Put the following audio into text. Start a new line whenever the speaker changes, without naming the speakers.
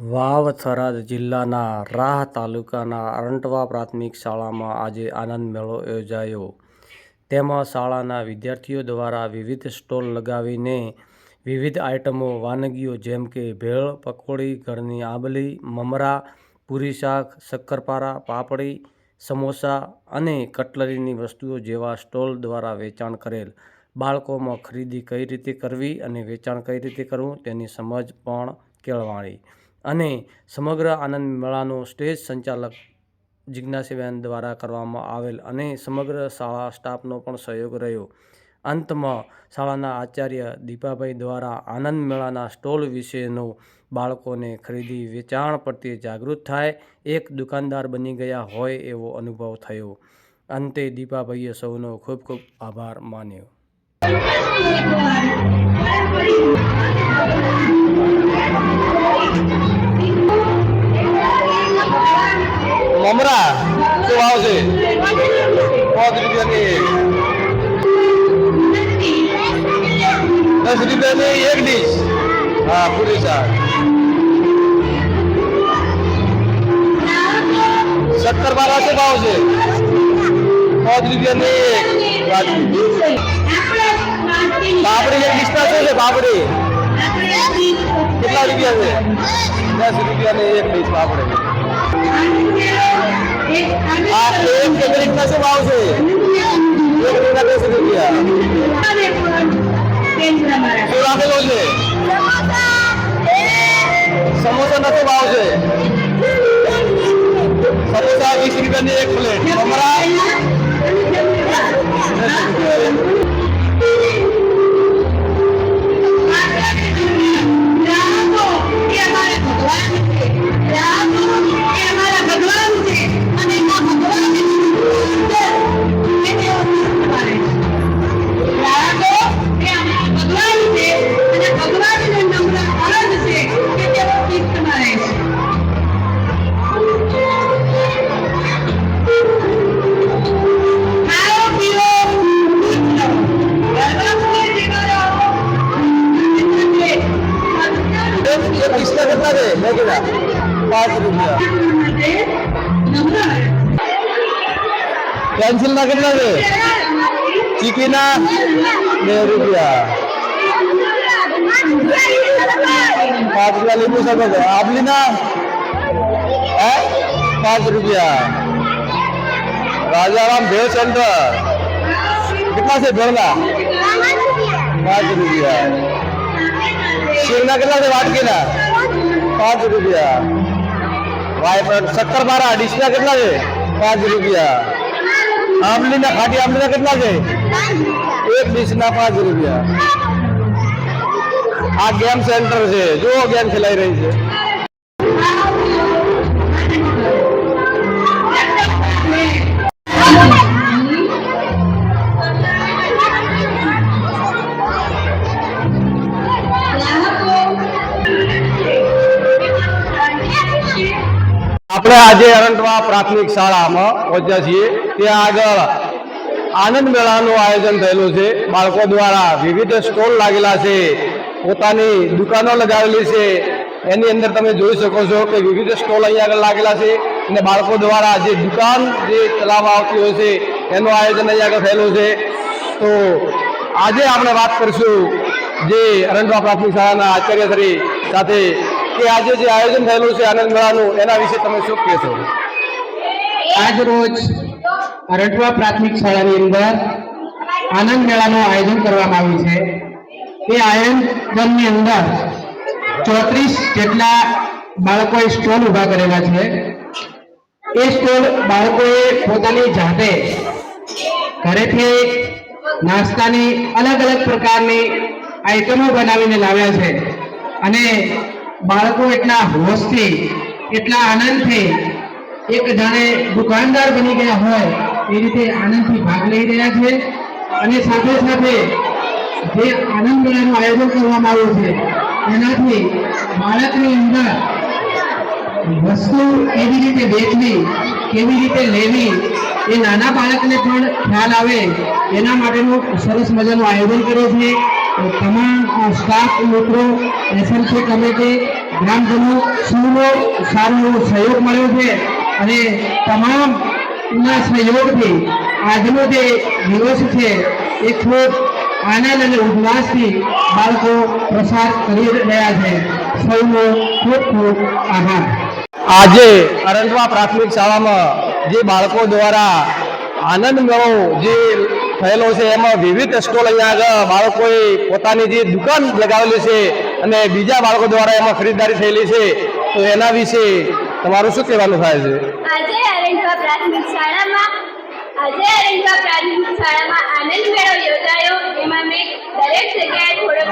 વાવ થરાદ જિલ્લાના રાહ તાલુકાના અરંટવા પ્રાથમિક શાળામાં આજે આનંદ મેળો યોજાયો. તેમાં શાળાના વિદ્યાર્થીઓ દ્વારા વિવિધ સ્ટોલ લગાવીને વિવિધ આઇટમો વાનગીઓ જેમ કે ભેળ, પકોડી, ઘરની આંબલી, મમરા, પૂરી શાક, શક્કરપારા, પાપડી, સમોસા અને કટલરીની વસ્તુઓ જેવા સ્ટોલ દ્વારા વેચાણ કરેલ. બાળકોમાં ખરીદી કઈ રીતે કરવી અને વેચાણ કઈ રીતે કરવું તેની સમજ પણ કેળવાણી. અને સમગ્ર આનંદ મેળાનો સ્ટેજ સંચાલક જિજ્ઞાસીબેન દ્વારા કરવામાં આવેલ અને સમગ્ર શાળા સ્ટાફનો પણ સહયોગ રહ્યો. અંતમાં શાળાના આચાર્ય દીપાભાઈ દ્વારા આનંદ મેળાના સ્ટોલ વિશેનો બાળકોને ખરીદી વેચાણ પ્રત્યે જાગૃત થાય, એક દુકાનદાર બની ગયા હોય એવો અનુભવ થયો. અંતે દીપાભાઈએ સૌનો ખૂબ ખૂબ આભાર માન્યો.
દસ રૂપિયાની એક ડીશ હા, પૂરી શાક. સત્તર બારા શું ભાવ છે. પાંચ રૂપિયાની એક બાપડી એક ડીશના શું છે બાપડી? કેટલા રૂપિયા છે? દસ રૂપિયાની એક ડીશ બાપડી. આ એક કેબરેટના શું ભાવ છે? એક રૂપિયા દસ રૂપિયા. શું રાખેલો છે સમોસાના શું ભાવ છે સમોસા વીસ રૂપિયાની એક પ્લેટ મમરા એક ડીશના કેટલા છે મેગીના પાંચ રૂપિયા પેન્સિલના કેટલા છે ચીકીના બે રૂપિયા પાંચ રૂપિયા લીંબુ શકો છો આબલીના હે પાંચ રૂપિયા રાજારામ ભેળ સેન્ટર કેટલા છે ભેળના પાંચ રૂપિયા શીરના કેટલા છે વાટકીના પાંચ રૂપિયા. વાય સત્તર બારા ડીશના કેટલા છે? પાંચ રૂપિયા. આંબલીના ખાટી આંબલીના કેટલા છે? એક ડીશના પાંચ રૂપિયા. આ ગેમ સેન્ટર છે. જુઓ ગેમ ખેલાઈ રહી છે. આપણે આજે અરંટવા પ્રાથમિક શાળામાં પહોંચ્યા છીએ. ત્યાં આગળ આનંદ મેળાનું આયોજન થયેલું છે. બાળકો દ્વારા વિવિધ સ્ટોલ લાગેલા છે. પોતાની દુકાનો લગાવેલી છે. એની અંદર તમે જોઈ શકો છો કે વિવિધ સ્ટોલ અહીંયા આગળ લાગેલા છે અને બાળકો દ્વારા જે દુકાન જે ચલાવવા આવતી હોય છે, એનું આયોજન અહીંયા આગળ થયેલું છે. તો આજે આપણે વાત કરીશું જે અરંટવા પ્રાથમિક શાળાના આચાર્ય શ્રી સાથે કે આજે જે આયોજન થયેલું છે આનંદ મેળાનું, એના વિશે તમે શું કહેશો?
આજ રોજ અરઠવા પ્રાથમિક શાળાની અંદર આનંદ મેળાનું આયોજન કરવામાં આવ્યું છે. એ આયોજનની અંદર ચોત્રીસ જેટલા બાળકોએ સ્ટોલ ઊભા કરેલા છે. એ સ્ટોલ બાળકોએ પોતાની જાતે ઘરેથી નાસ્તાની અલગ અલગ પ્રકારની આઈટમો બનાવીને લાવ્યા છે. અને બાળકો એટલા હોશથી, એટલા આનંદથી, એક જાણે દુકાનદાર બની ગયા હોય, એ રીતે આનંદથી ભાગ લઈ રહ્યા છે. અને સાથે સાથે જે આનંદ મેળાનું આયોજન કરવામાં આવ્યું છે, એનાથી બાળકની અંદર વસ્તુ કેવી રીતે વેચવી, કેવી રીતે લેવી, એ નાના બાળકને પણ ખ્યાલ આવે, એના માટેનું સરસ મજાનું આયોજન કર્યું છે તમામ સ્ટાફ મિત્રો એસએમસી કમિટી, ગ્રામજનો સૌનો સારો એવો સહયોગ મળ્યો છે અને તમામના સહયોગથી આજનો જે દિવસ છે એ ખૂબ આનંદ અને ઉલ્લાસથી બાળકો પ્રસાર કરી રહ્યા છે. સૌનો ખૂબ ખૂબ આભાર.
આજે અરંટવા પ્રાથમિક શાળામાં જે બાળકો દ્વારા આનંદ મેળો, જે થયેલો છે. એમાં વિવિધ સ્ટોલ અહીંયા આગળ બાળકોએ પોતાની જે દુકાન લગાવેલી છે અને બીજા બાળકો દ્વારા એમાં ખરીદદારી થયેલી છે. તો એના વિશે તમારું શું કહેવાનું થાય છે?
આજે અરંગવા પ્રાથમિક શાળામાં આનંદ મેળો યોજાયો. એમાં મેં દરેક જગ્યાએ થોડો